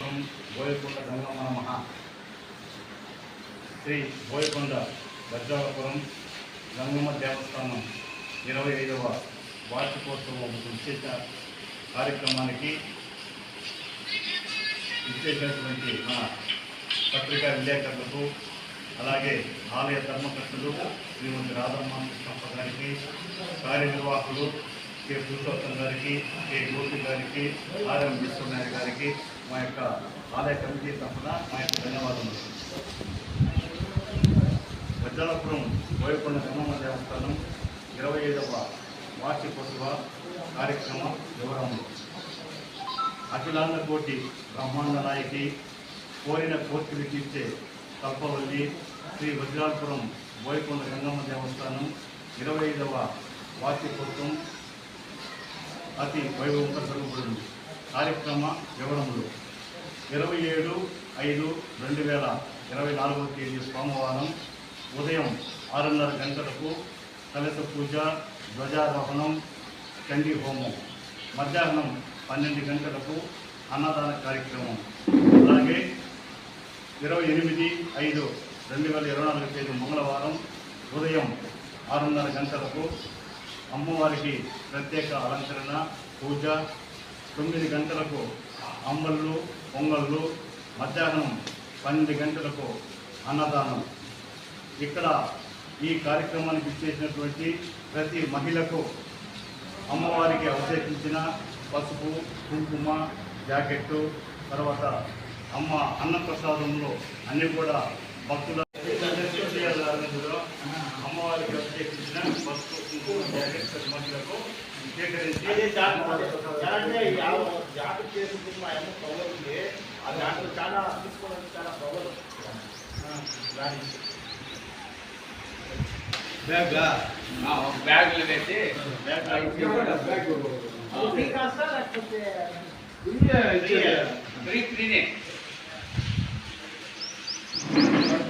బోయకొండ గంగమ్మ నమ. శ్రీ బోయకొండ భద్రాపురం గంగమ్మ దేవస్థానం ఇరవై ఐదవ వార్షికోత్సవం విశేష కార్యక్రమానికి విశేషమైనటువంటి మా పత్రికా విలేకరులకు అలాగే ఆలయ ధర్మకర్తలు శ్రీమతి రాధమ్మ కృష్ణప్ప గారికి కార్యనిర్వాహకులు కే పురుషోత్తం గారికి కె గోపి గారికి ఆర్ఎం విశ్వనాథ్ గారికి మా యొక్క ఆలయ కమిటీ తరఫున మా యొక్క ధన్యవాదములు. వజ్రాలపురం బోయకొండ గమ్మమ్మ దేవస్థానం ఇరవై ఐదవ వార్షికోత్సవ కార్యక్రమ వివరములు అఖిలాండ కోటి బ్రహ్మాండ నాయకి కోరిన కోర్టులు తీర్చే తప్పవల్లి శ్రీ వజ్రాలపురం బోయకొండ గంగమ్మ దేవస్థానం ఇరవై ఐదవ వార్షికోత్సవం అతి వైభవంగా జరుగుతుంది కార్యక్రమ వివరములు ఇరవై ఏడు ఐదు రెండు వేల ఇరవై నాలుగవ తేదీ సోమవారం ఉదయం ఆరున్నర గంటలకు కలశ పూజ ధ్వజారోహణం చండీ హోమం. మధ్యాహ్నం పన్నెండు గంటలకు అన్నదాన కార్యక్రమం. అలాగే ఇరవై ఎనిమిది ఐదు రెండు వేల ఇరవై నాలుగు తేదీ మంగళవారం ఉదయం ఆరున్నర గంటలకు అమ్మవారికి ప్రత్యేక అలంకరణ పూజ. తొమ్మిది గంటలకు అంబళ్ళు పొంగళ్ళు. మధ్యాహ్నం పన్నెండు గంటలకు అన్నదానం. ఇక్కడ ఈ కార్యక్రమానికి ఇచ్చేసినటువంటి ప్రతి మహిళకు అమ్మవారికి అవశేషించిన పసుపు కుంకుమ జాకెట్టు తర్వాత అమ్మ అన్నప్రసాదంలో అన్నీ కూడా భక్తుల అదే జాగ్రత్త అంటే జాగ్రత్త చేసుకుంటే మా అమ్మ పవర్ ఉంది ఆ జాగ్రత్త చాలా తీసుకోవడానికి చాలా పవర్ బ్యాగులు పెట్టి ఫ్రీ కాస్తా లేకపోతే ఫ్రీ ఫ్రీనే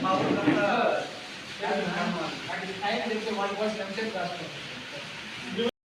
మా ఊళ్ళో టైం చెప్తే వాళ్ళ కోసం ఎంతసేపు కాస్తాం